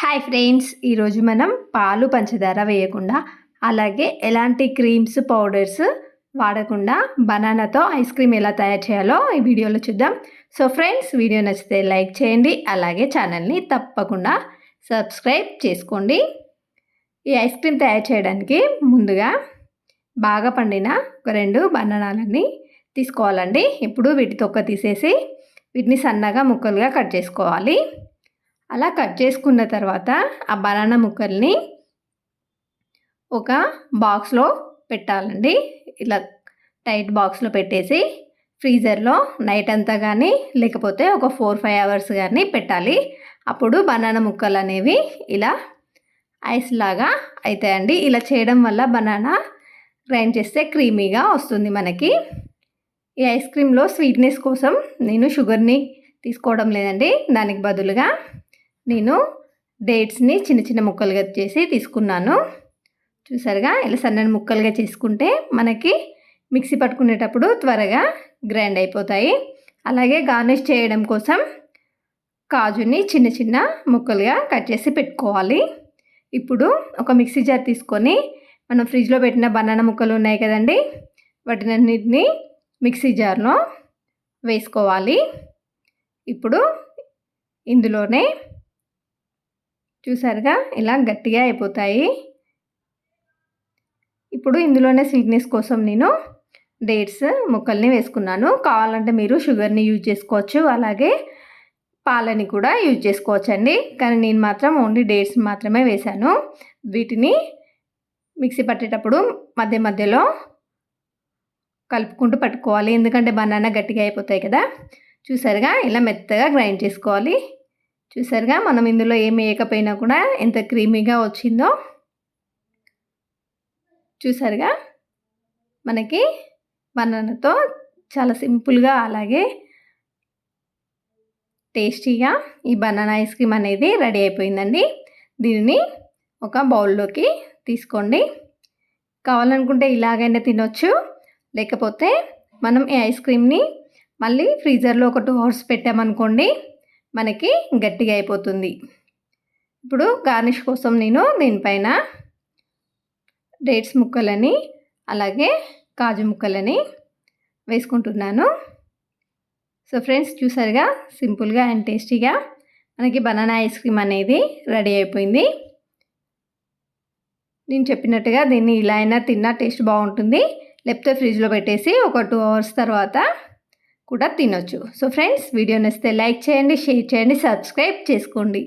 Hi friends ఈరోజు మనం పాలు పంచదార వేయకుండా అలాగే ఎలాంటి క్రీమ్స్ పౌడర్స్ వాడకుండా బనానాతో ఐస్ క్రీమ్ ఎలా తయారు చేయాలో ఈ వీడియోలో చూద్దాం. సో ఫ్రెండ్స్ వీడియో నచ్చితే లైక్ చేయండి అలాగే ఛానల్ని తప్పకుండా సబ్స్క్రైబ్ చేసుకోండి. ఈ ఐస్ క్రీమ్ తయారు చేయడానికి ముందుగా బాగా పండిన ఒక రెండు బనానాలని తీసుకోవాలండి. ఇప్పుడు వీటి తొక్క తీసేసి వీటిని సన్నగా ముక్కలుగా కట్ చేసుకోవాలి. అలా కట్ చేసుకున్న తర్వాత ఆ బనానా ముక్కల్ని ఒక బాక్స్లో పెట్టాలండి. ఇలా టైట్ బాక్స్లో పెట్టేసి ఫ్రీజర్లో నైట్ అంతా కానీ లేకపోతే ఒక ఫోర్ ఫైవ్ అవర్స్ కానీ పెట్టాలి. అప్పుడు బనానా ముక్కలు అనేవి ఇలా ఐస్ లాగా అవుతాయండి ఇలా చేయడం వల్ల బనానా గ్రైండ్ చేస్తే క్రీమీగా వస్తుంది మనకి. ఈ ఐస్ క్రీమ్లో స్వీట్నెస్ కోసం నేను షుగర్ని తీసుకోవడం లేదండి. దానికి బదులుగా నేను డేట్స్ని చిన్న చిన్న ముక్కలుగా చేసి తీసుకున్నాను. చూసారుగా? ఇలా సన్నని ముక్కలుగా చేసుకుంటే మనకి మిక్సీ పట్టుకునేటప్పుడు త్వరగా గ్రైండ్ అయిపోతాయి. అలాగే గార్నిష్ చేయడం కోసం కాజుని చిన్న చిన్న ముక్కలుగా కట్ చేసి పెట్టుకోవాలి. ఇప్పుడు ఒక మిక్సీ జార్ తీసుకొని మనం ఫ్రిడ్జ్లో పెట్టిన బనానా ముక్కలు ఉన్నాయి కదండి? వాటినన్నిటిని మిక్సీ జార్లో వేసుకోవాలి. ఇప్పుడు ఇందులోనే చూసారుగా? ఇలా గట్టిగా అయిపోతాయి. ఇప్పుడు ఇందులోనే స్వీట్నెస్ కోసం నేను డేట్స్ ముక్కల్ని వేసుకున్నాను. కావాలంటే మీరు షుగర్ని యూజ్ చేసుకోవచ్చు. అలాగే పాలని కూడా యూజ్ చేసుకోవచ్చండి. కానీ నేను మాత్రం ఓన్లీ డేట్స్ మాత్రమే వేశాను. వీటిని మిక్సీ పట్టేటప్పుడు మధ్య మధ్యలో కలుపుకుంటూ పట్టుకోవాలి. ఎందుకంటే బనానా గట్టిగా అయిపోతాయి కదా? చూసారుగా? ఇలా మెత్తగా గ్రైండ్ చేసుకోవాలి. చూసారుగా మనం ఇందులో ఏమి వేయకపోయినా కూడా ఎంత క్రీమీగా వచ్చిందో చూసారుగా మనకి బనానాతో చాలా సింపుల్గా అలాగే టేస్టీగా ఈ బనానా ఐస్ క్రీమ్ అనేది రెడీ అయిపోయిందండి. దీనిని ఒక బౌల్లోకి తీసుకోండి. కావాలనుకుంటే ఇలాగైనా తినొచ్చు లేకపోతే మనం ఈ ఐస్ క్రీమ్ని మళ్ళీ ఫ్రీజర్లో ఒక టూ అవర్స్ పెట్టామనుకోండి మనకి గట్టిగా అయిపోతుంది. ఇప్పుడు గార్నిష్ కోసం నేను దీనిపైన డేట్స్ ముక్కలని అలాగే కాజు ముక్కలని వేసుకుంటున్నాను. సో ఫ్రెండ్స్ చూసారుగా? సింపుల్గా అండ్ టేస్టీగా మనకి బనానా ఐస్ క్రీమ్ అనేది రెడీ అయిపోయింది. నేను చెప్పినట్టుగా దీన్ని ఇలా అయినా తిన్నా టేస్ట్ బాగుంటుంది. లేకపోతే ఫ్రిడ్జ్లో పెట్టేసి ఒక టూ అవర్స్ తర్వాత కూడా తినొచ్చు. సో ఫ్రెండ్స్ వీడియో నచ్చితే లైక్ చేయండి షేర్ చేయండి సబ్స్క్రైబ్ చేసుకోండి.